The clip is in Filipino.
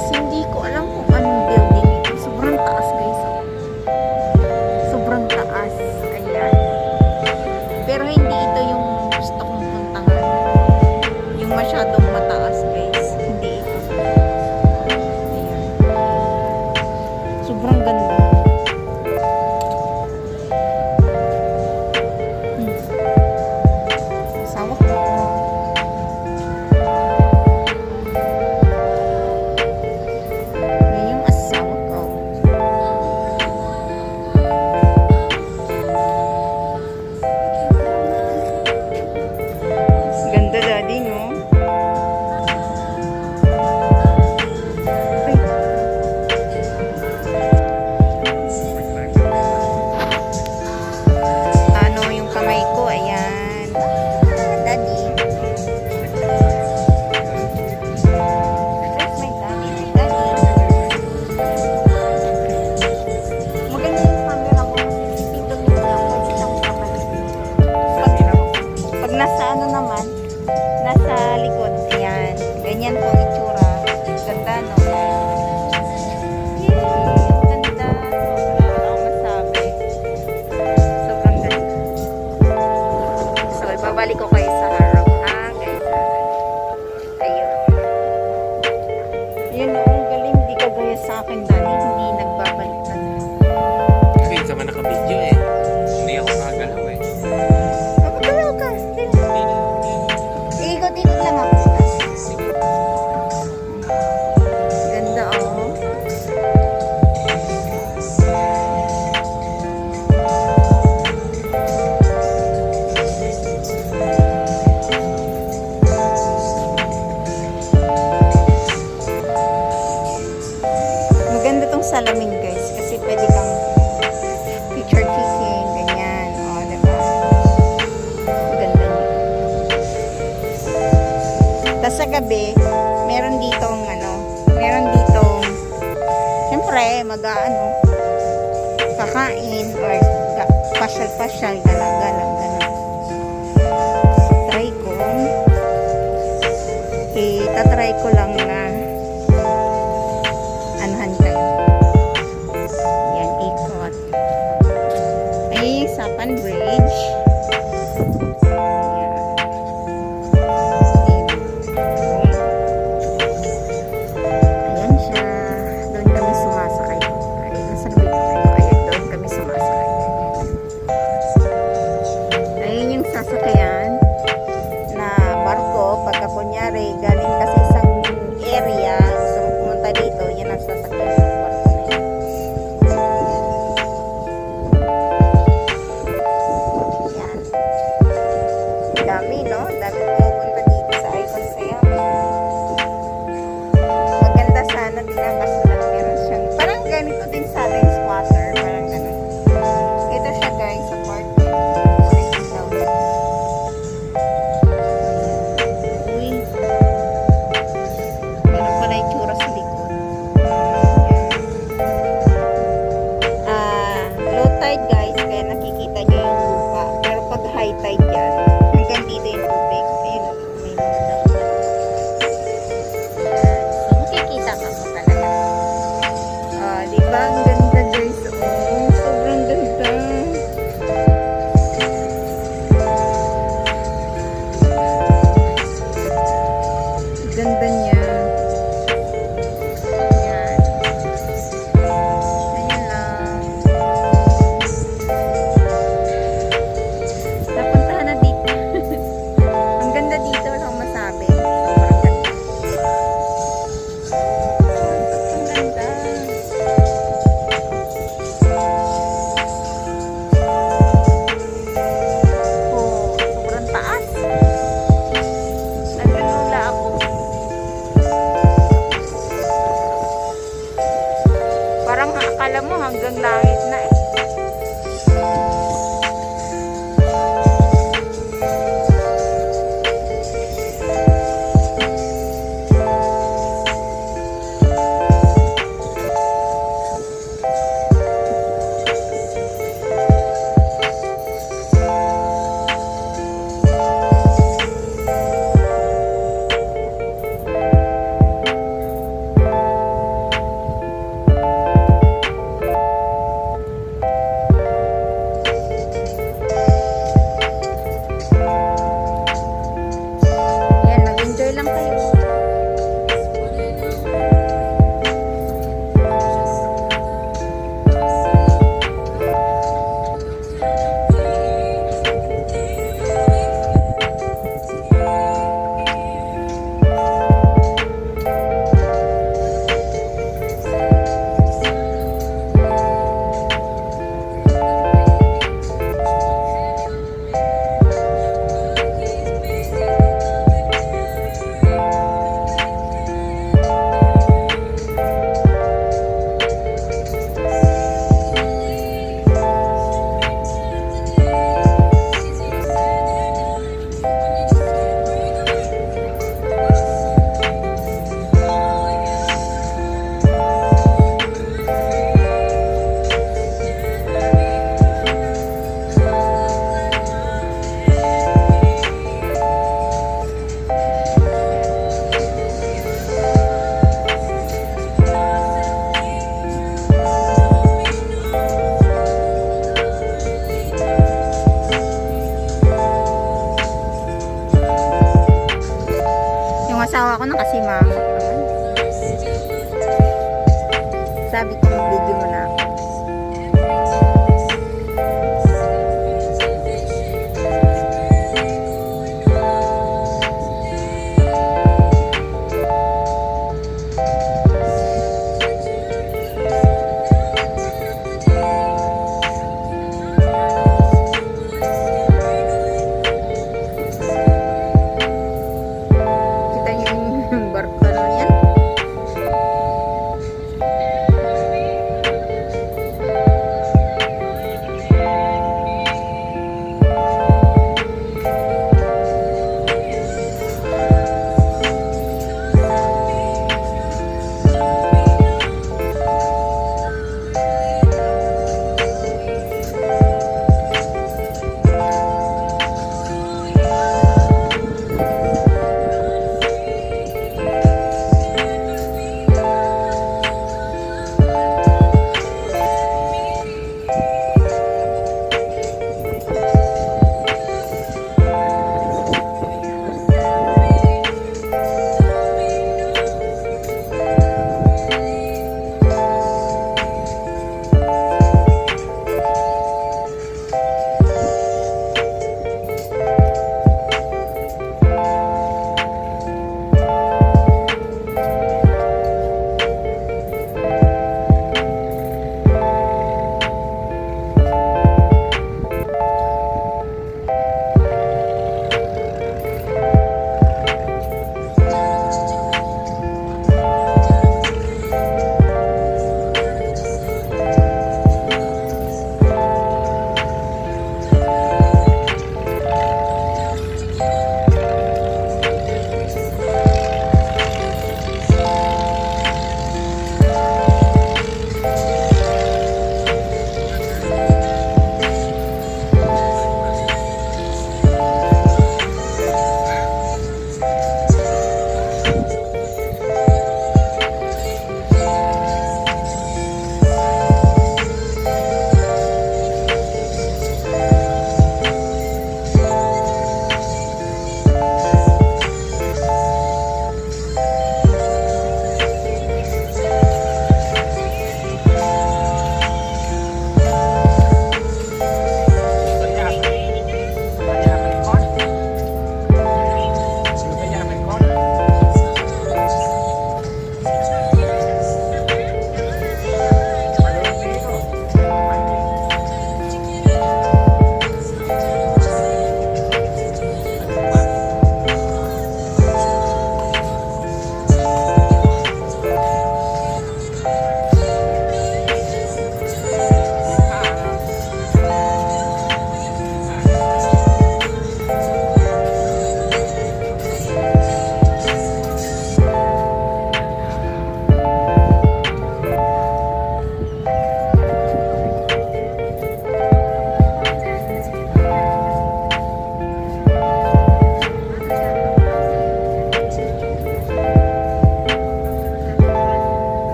próximo. gabi, meron ditong ano, meron ditong syempre mag-aano kakain or pasyal-pasyal galang-galang galang. Try ko. Itatry ko lang na anuhan kayo. Yan, ikot. Ay, Sapan Bridge.